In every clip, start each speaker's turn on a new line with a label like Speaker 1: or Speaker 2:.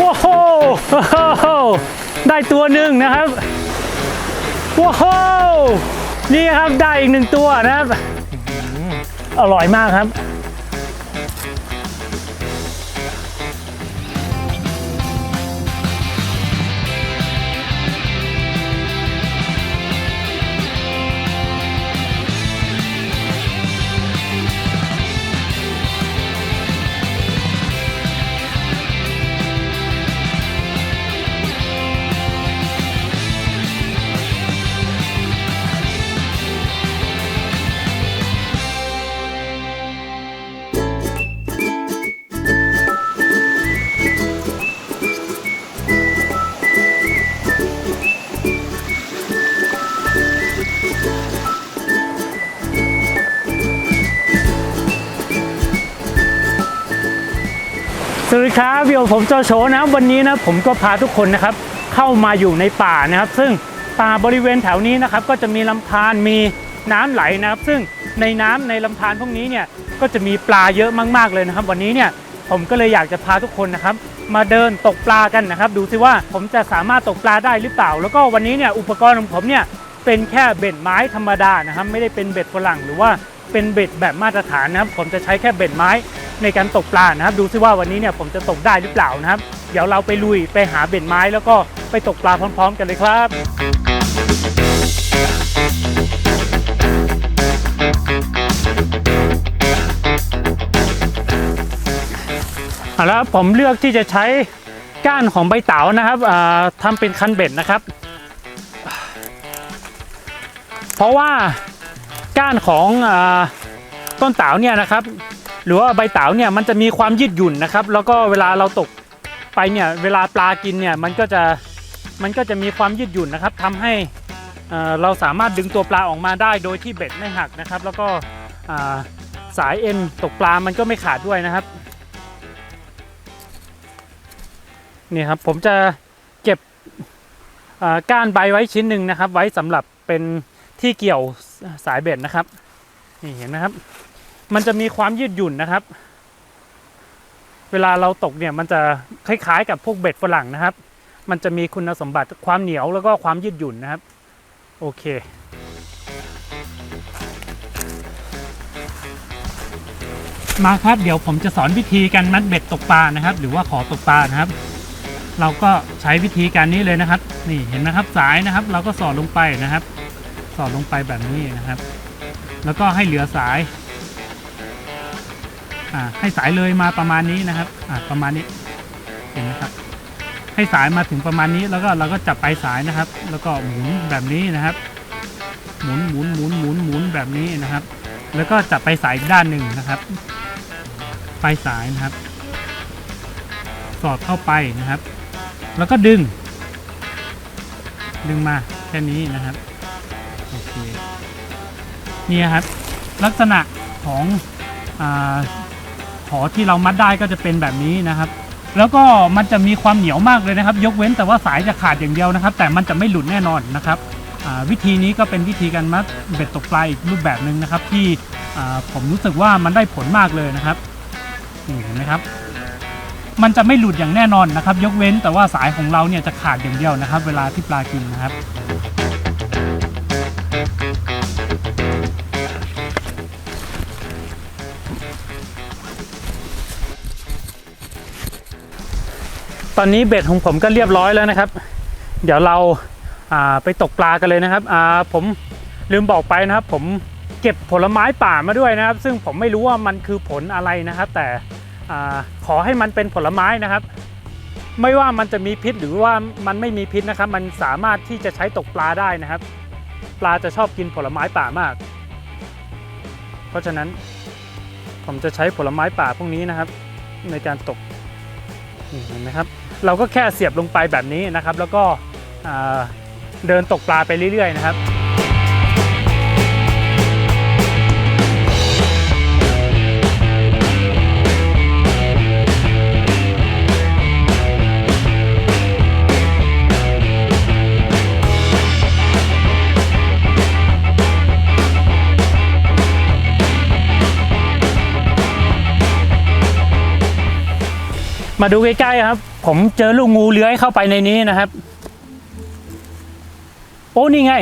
Speaker 1: ว้าวได้ตัวหนึ่งนะครับว้าวนี่ครับได้อีกหนึ่งตัวนะครับอืมอร่อยมากครับ ครับอยู่กับผมโจโฉนะวันนี้นะผมก็พาทุกคนนะครับเข้ามาอยู่ในป่านะครับ ซึ่งป่าบริเวณแถวนี้นะครับก็จะมีลำธารมีน้ำไหลนะครับ ซึ่งในน้ำในลำธารพวกนี้เนี่ยก็จะมีปลาเยอะมากๆเลยนะครับ วันนี้เนี่ยผมก็เลยอยากจะพาทุกคนนะครับ มาเดินตกปลากันนะครับ ดูซิว่าผมจะสามารถตกปลาได้หรือเปล่า แล้วก็วันนี้เนี่ยอุปกรณ์ของผมเนี่ยเป็นแค่เบ็ดไม้ธรรมดานะครับ ไม่ได้เป็นเบ็ดฝรั่งหรือว่าเป็นเบ็ดแบบมาตรฐานนะครับ ผมจะใช้แค่เบ็ดไม้ ในการตกปลานะครับ ดูซิว่าวันนี้เนี่ยผมจะตกได้หรือเปล่านะครับ เดี๋ยวเราไปลุยไปหาเบ็ดไม้แล้วก็ไปตกปลาพร้อม ๆ กันเลยครับเอาละผมเลือกที่จะใช้ก้านของใบเต๋านะครับอ่าทำเป็นคันเบ็ดนะครับ เพราะว่าก้านของอต้นเต๋าเนี่ยนะครับ หรือว่าใบเต๋าเนี่ยมันจะมีความยืดหยุ่นนะครับ แล้วก็เวลาเราตกไปเนี่ยเวลาปลากินเนี่ยมันก็จะมันก็จะมีความยืดหยุ่นนะครับทำให้เอ่อเราสามารถดึงตัวปลาออกมาได้โดยที่เบ็ดไม่หักนะครับ แล้วก็สายเอ็นตกปลามันก็ไม่ขาดด้วยนะครับนี่ครับผมจะเก็บก้านใบไว้ชิ้นหนึ่งนะครับ ไว้สำหรับเป็นที่เกี่ยวสายเบ็ดนะครับนี่เห็นไหมครับ มันจะมีความยืดหยุ่นนะครับ เวลาเราตกเนี่ยมันจะคล้ายๆ กับพวกเบ็ดฝรั่งนะครับ มันจะมีคุณสมบัติความเหนียวแล้วก็ความยืดหยุ่นนะครับ โอเคมาครับเดี๋ยวผมจะสอนวิธีการมัดเบ็ดตกปลานะครับ หรือว่าขอตกปลานะครับ เราก็ใช้วิธีการนี้เลยนะครับ นี่เห็นไหมครับสายนะครับ เราก็สอดลงไปนะครับ สอดลงไปแบบนี้นะครับ แล้วก็ให้เหลือสาย ให้สายเลยมาประมาณนี้นะครับประมาณนี้เห็นไหมครับ ให้สายมาถึงประมาณนี้แล้วก็เราก็จับปลายสายนะครับ แล้วก็หมุนแบบนี้นะครับ หมุนหมุนหมุนหมุนหมุนแบบนี้นะครับ แล้วก็จับปลายสายอีกด้านหนึ่งนะครับปลายสายนะครับ สอดเข้าไปนะครับ แล้วก็ดึง ดึงมาแค่นี้นะครับโอเคนี่ครับลักษณะของอา หอที่เรามัดได้ก็จะเป็นแบบนี้นะครับ แล้วก็มันจะมีความเหนียวมากเลยนะครับ ยกเว้นแต่ว่าสายจะขาดอย่างเดียวนะครับ แต่มันจะไม่หลุดแน่นอนนะครับวิธีนี้ก็เป็นวิธีการมัดเบ็ดตกปลาอีกรูปแบบหนึ่งนะครับ ที่ผมรู้สึกว่ามันได้ผลมากเลยนะครับนี่เห็นไหมครับ มันจะไม่หลุดอย่างแน่นอนนะครับ ยกเว้นแต่ว่าสายของเราเนี่ยจะขาดอย่างเดียวนะครับ เวลาที่ปลากินนะครับ ตอนนี้เบ็ดของผมก็เรียบร้อยแล้วนะครับ เดี๋ยวเราาไปตกปลากันเลยนะครับผมลืมบอกไปนะครับ ผมเก็บผลไม้ป่ามาด้วยนะครับ ซึ่งผมไม่รู้ว่ามันคือผลอะไรนะครับ แต่อขอให้มันเป็นผลไม้นะครับ ไม่ว่ามันจะมีพิษหรือว่ามันไม่มีพิษนะครับ มันสามารถที่จะใช้ตกปลาได้นะครับ ปลาจะชอบกินผลไม้ป่ามาก เพราะฉะนั้นผมจะใช้ผลไม้ป่าพวกนี้นะครับ ในการตกนี่เห็นไหมครับ เราก็แค่เสียบลงไปแบบนี้นะครับ แล้วก็เดินตกปลาไปเรื่อยๆนะครับมาดูใกล้ๆครับ ผมเจอลูกงูเลื้อยเข้าไปในนี้นะครับ โอ้นี่ไง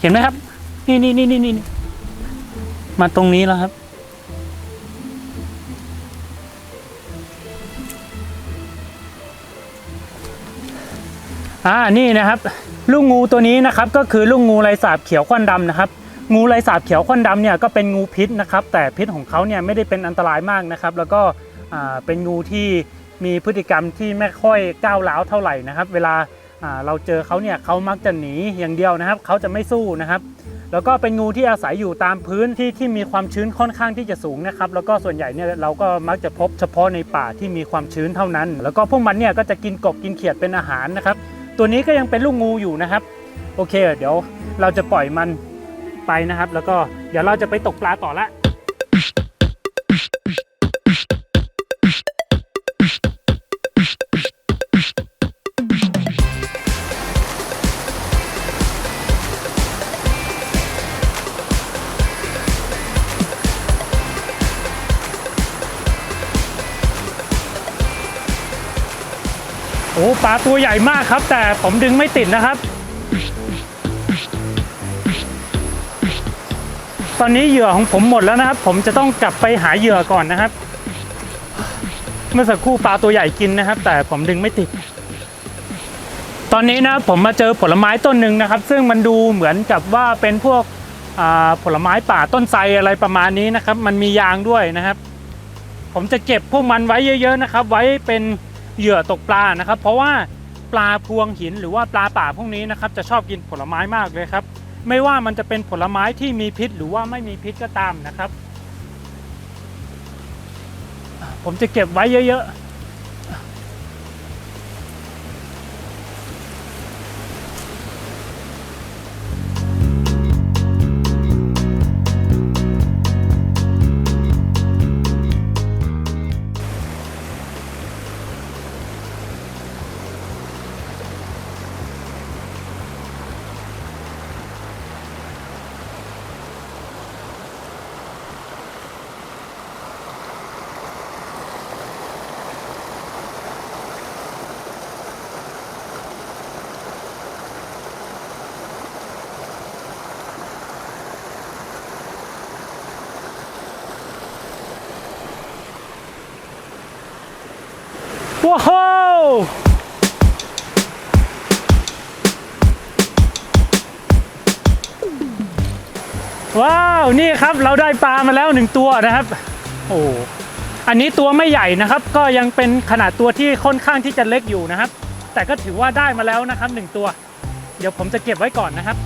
Speaker 1: เห็นไหมครับ นี่นี่นี่นี่นี่มาตรงนี้แล้วครับ อ่านี่นะครับ ลูกงูตัวนี้นะครับ ก็คือลูกงูลายสาบเขียวควันดำนะครับ งูลายสาบเขียวควันดำเนี่ยก็เป็นงูพิษนะครับ แต่พิษของเขาเนี่ยไม่ได้เป็นอันตรายมากนะครับ แล้วก็เป็นงูที่ มีพฤติกรรมที่ไม่ค่อยก้าวร้าวเท่าไหร่นะครับ เวลาอ่าเราเจอเขาเนี่ยเขามักจะหนีอย่างเดียวนะครับ เขาจะไม่สู้นะครับ แล้วก็เป็นงูที่อาศัยอยู่ตามพื้นที่ที่มีความชื้นค่อนข้างที่จะสูงนะครับ แล้วก็ส่วนใหญ่เนี่ยเราก็มักจะพบเฉพาะในป่าที่มีความชื้นเท่านั้น แล้วก็พวกมันเนี่ยก็จะกินกบกินเขียดเป็นอาหารนะครับ ตัวนี้ก็ยังเป็นลูกงูอยู่นะครับ โอเค เดี๋ยวเราจะปล่อยมันไปนะครับ แล้วก็เดี๋ยวเราจะไปตกปลาต่อละ อ้ปลาตัวใหญ่มากครับ แต่ผมดึงไม่ติดนะครับ ตอนนี้เหยื่อของผมหมดแล้วนะครับ ผมจะต้องกลับไปหาเหยื่อก่อนนะครับ เมื่อสักครู่ปลาตัวใหญ่กินนะครับ แต่ผมดึงไม่ติด ตอนนี้นะผมมาเจอผลไม้ต้นหนึ่งนะครับ ซึ่งมันดูเหมือนกับว่าเป็นพวกผลไม้ป่าต้นไทรอะไรประมาณนี้นะครับ มันมียางด้วยนะครับ ผมจะเก็บพวกมันไว้เยอะ ๆ นะครับ ไว้เป็น เหยื่อตกปลานะครับ เพราะว่าปลาพวงหินหรือว่าปลาป่าพวกนี้นะครับจะชอบกินผลไม้มากเลยครับ ไม่ว่ามันจะเป็นผลไม้ที่มีพิษหรือว่าไม่มีพิษก็ตามนะครับ ผมจะเก็บไว้เยอะๆ ว้าวว้าว นี่ครับเราได้ปลามาแล้วหนึ่งตัวนะครับ โอ้อันนี้ตัวไม่ใหญ่นะครับ ก็ยังเป็นขนาดตัวที่ค่อนข้างที่จะเล็กอยู่นะครับ แต่ก็ถือว่าได้มาแล้วนะครับหนึ่งตัว เดี๋ยวผมจะเก็บไว้ก่อนนะครับ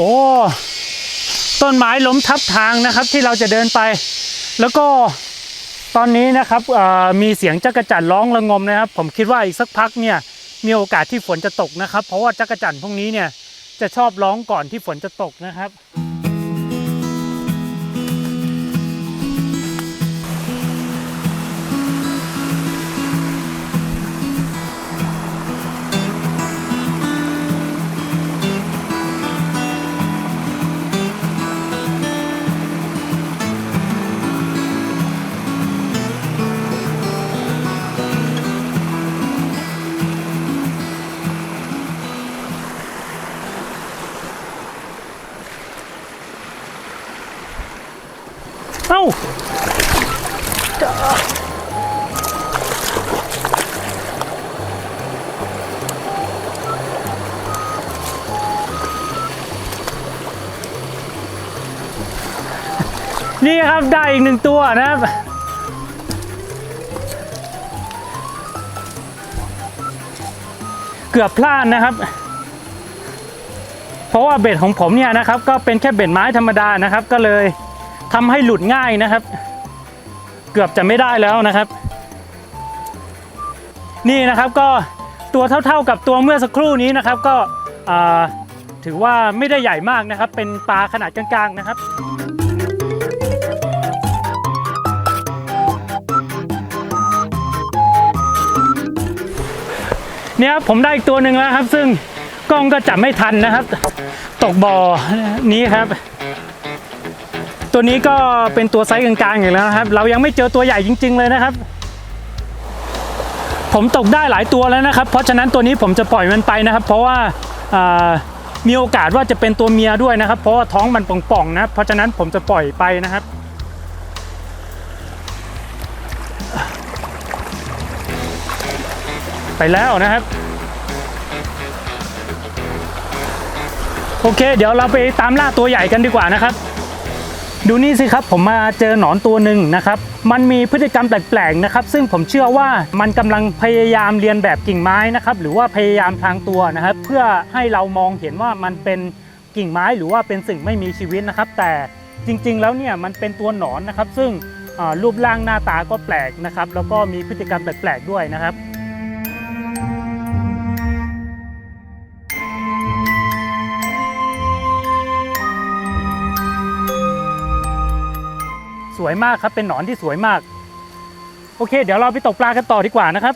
Speaker 1: โอ้ต้นไม้ล้มทับทางนะครับที่เราจะเดินไป แล้วก็ตอนนี้นะครับมีเสียงจักรจั่นร้องระงมนะครับ ผมคิดว่าอีกสักพักเนี่ยมีโอกาสที่ฝนจะตกนะครับ เพราะว่าจักรจั่นพวกนี้เนี่ยจะชอบร้องก่อนที่ฝนจะตกนะครับ นี่ครับได้อีกหนึ่งตัวนะครับเกือบพลาดนะครับ เพราะว่าเบ็ดของผมเนี่ยนะครับ ก็เป็นแค่เบ็ดไม้ธรรมดานะครับ ก็เลยทำให้หลุดง่ายนะครับ เกือบจะไม่ได้แล้วนะครับ นี่นะครับก็ตัวเท่าๆกับตัวเมื่อสักครู่นี้นะครับ ก็ถือว่าไม่ได้ใหญ่มากนะครับ เป็นปลาขนาดกลางๆนะครับ เนี่ยครับผมได้อีกตัวหนึ่งแล้วครับ ซึ่งกล้องก็จับไม่ทันนะครับ ตกบ่อนี้ครับ ตัวนี้ก็เป็นตัวไซส์กลางๆอย่างแล้วนะครับ เรายังไม่เจอตัวใหญ่จริง ๆ เลยนะครับ ผมตกได้หลายตัวแล้วนะครับ เพราะฉะนั้นตัวนี้ผมจะปล่อยมันไปนะครับ เพราะว่ามีโอกาสว่าจะเป็นตัวเมียด้วยนะครับ เพราะว่าท้องมันป่องๆนะ เพราะฉะนั้นผมจะปล่อยไปนะครับ ไปแล้วนะครับ โอเค เดี๋ยวเราไปตามล่าตัวใหญ่กันดีกว่านะครับ ดูนี่สิครับผมมาเจอหนอนตัวหนึ่งนะครับ มันมีพฤติกรรมแปลกๆนะครับ ซึ่งผมเชื่อว่ามันกำลังพยายามเรียนแบบกิ่งไม้นะครับ หรือว่าพยายามพลางตัวนะครับ เพื่อให้เรามองเห็นว่ามันเป็นกิ่งไม้หรือว่าเป็นสิ่งไม่มีชีวิตนะครับ แต่จริงๆ แล้วเนี่ยมันเป็นตัวหนอนนะครับ ซึ่งรูปร่างหน้าตาก็แปลกนะครับ แล้วก็มีพฤติกรรมแปลกๆด้วยนะครับ สวยมากครับ เป็นหนอนที่สวยมาก โอเค เดี๋ยวเราไปตกปลากันต่อดีกว่านะครับ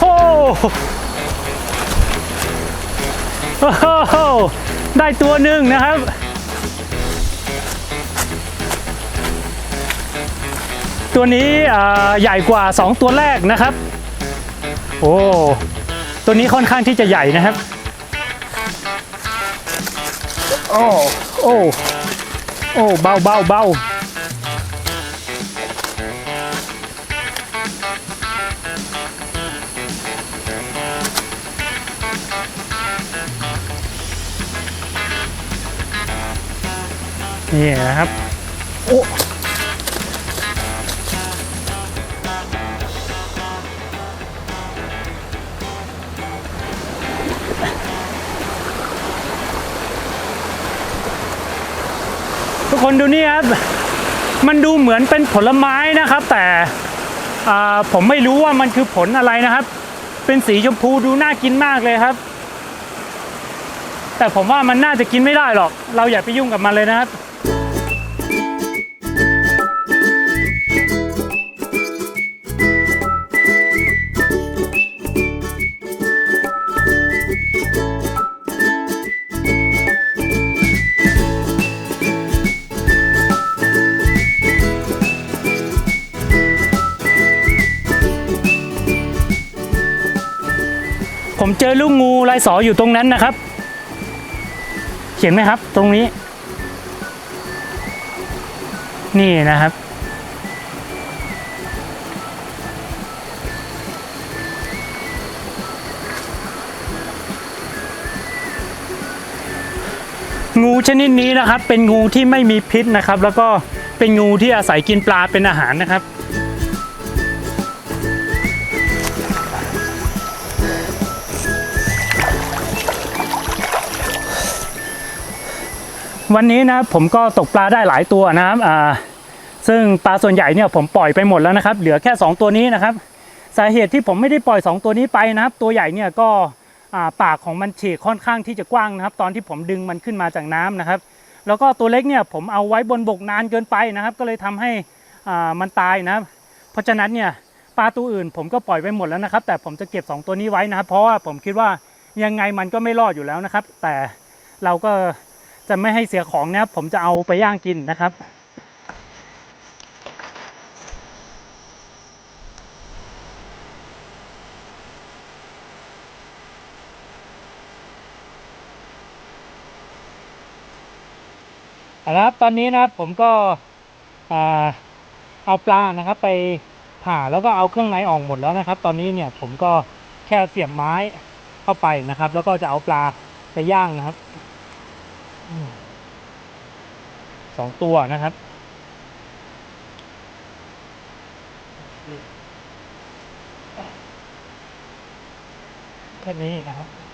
Speaker 1: โอ้โหได้ตัวหนึ่งนะครับ ตัวนี้อ่าใหญ่กว่า 2 ตัวแรกนะครับ โอ้ ตัวนี้ค่อนข้างที่จะใหญ่นะครับ โอ้ โอ้ โอ้ เบาเบาเบา นี่นะครับ โอ้ทุกคนดูนี่ครับ มันดูเหมือนเป็นผลไม้นะครับ แต่อ่าผมไม่รู้ว่ามันคือผลอะไรนะครับ เป็นสีชมพูดูน่ากินมากเลยครับ แต่ผมว่ามันน่าจะกินไม่ได้หรอก เราอย่าไปยุ่งกับมันเลยนะครับ อลูกงูลายสออยู่ตรงนั้นนะครับ เห็นไหมครับ ตรงนี้ นี่นะครับ งูชนิดนี้นะครับ เป็นงูที่ไม่มีพิษนะครับ แล้วก็เป็นงูที่อาศัยกินปลาเป็นอาหารนะครับ วันนี้นะผมก็ตกปลาได้หลายตัวนะครับอ่าซึ่งปลาส่วนใหญ่เนี่ยผมปล่อยไปหมดแล้วนะครับ เหลือแค่ 2 ตัวนี้นะครับ สาเหตุที่ผมไม่ได้ปล่อย 2 ตัวนี้ไปนะครับ ตัวใหญ่เนี่ยก็ปากของมันฉีกค่อนข้างที่จะกว้างนะครับ ตอนที่ผมดึงมันขึ้นมาจากน้ำนะครับ แล้วก็ตัวเล็กเนี่ยผมเอาไว้บนบกนานเกินไปนะครับ ก็เลยทำให้มันตายนะครับ เพราะฉะนั้นเนี่ยปลาตัวอื่นผมก็ปล่อยไปหมดแล้วนะครับ แต่ผมจะเก็บ 2 ตัวนี้ไว้นะครับ เพราะว่าผมคิดว่ายังไงมันก็ไม่รอดอยู่แล้วนะครับ แต่เราก็ จะไม่ให้เสียของนะครับ ผมจะเอาไปย่างกินนะครับ นะครับตอนนี้นะครับผมก็เอาปลานะครับไปผ่าแล้วก็เอาเครื่องในออกหมดแล้วนะครับ ตอนนี้เนี่ยผมก็แค่เสียบไม้เข้าไปนะครับ แล้วก็จะเอาปลาไปย่างนะครับ สองตัวนะครับแค่นี้นะครับ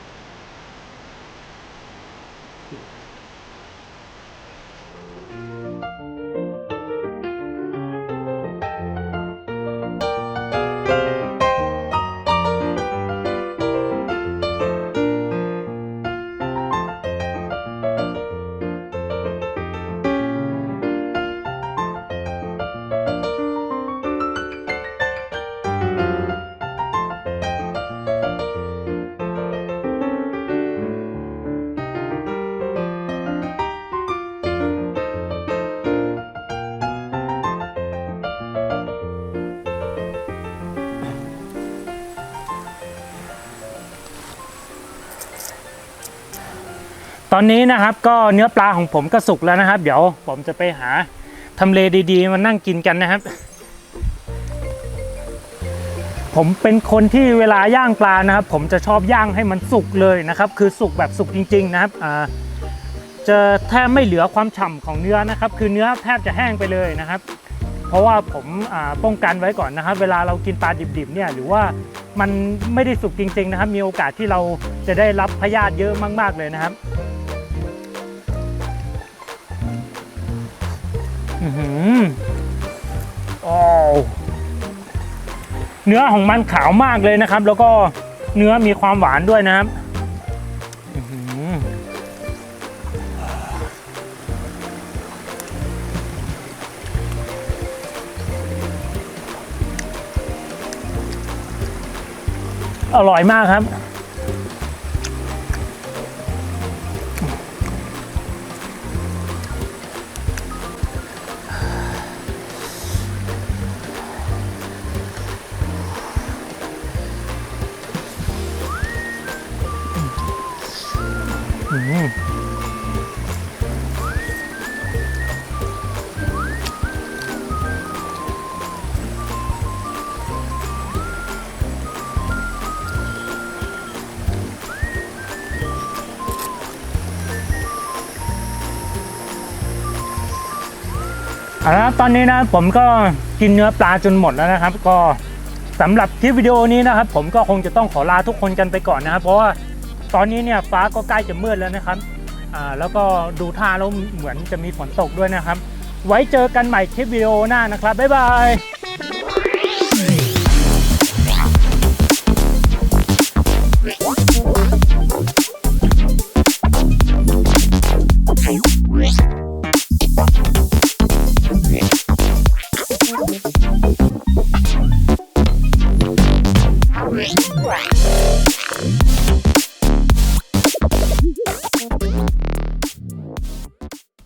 Speaker 1: ตอนนี้นะครับก็เนื้อปลาของผมก็สุกแล้วนะครับ เดี๋ยวผมจะไปหาทำเลดีๆมานั่งกินกันนะครับ ผมเป็นคนที่เวลาย่างปลานะครับ ผมจะชอบย่างให้มันสุกเลยนะครับ คือสุกแบบสุกจริง ๆ นะครับจะแทบไม่เหลือความฉ่ำของเนื้อนะครับ คือเนื้อแทบจะแห้งไปเลยนะครับ เพราะว่าผมป้องกันไว้ก่อนนะครับ เวลาเรากินปลาดิบๆเนี่ยหรือว่ามันไม่ได้สุกจริง ๆ นะครับ มีโอกาสที่เราจะได้รับพยาธิเยอะมาก ๆเลยนะครับ อื้อหืออ้เนื้อของมันขาวมากเลยนะครับ แล้วก็เนื้อมีความหวานด้วยนะครับอื้อหืออร่อยมากครับ เอาละตอนนี้นะผมก็กินเนื้อปลาจนหมดแล้วนะครับ ก็สำหรับคลิปวิดีโอนี้นะครับ ผมก็คงจะต้องขอลาทุกคนกันไปก่อนนะครับ เพราะว่า ตอนนี้เนี่ยฟ้าก็ใกล้จะมืดแล้วนะครับอ่าแล้วก็ดูท่าแล้วเหมือนจะมีฝนตกด้วยนะครับ ไว้เจอกันใหม่คลิปวิดีโอหน้านะครับ บ๊ายบาย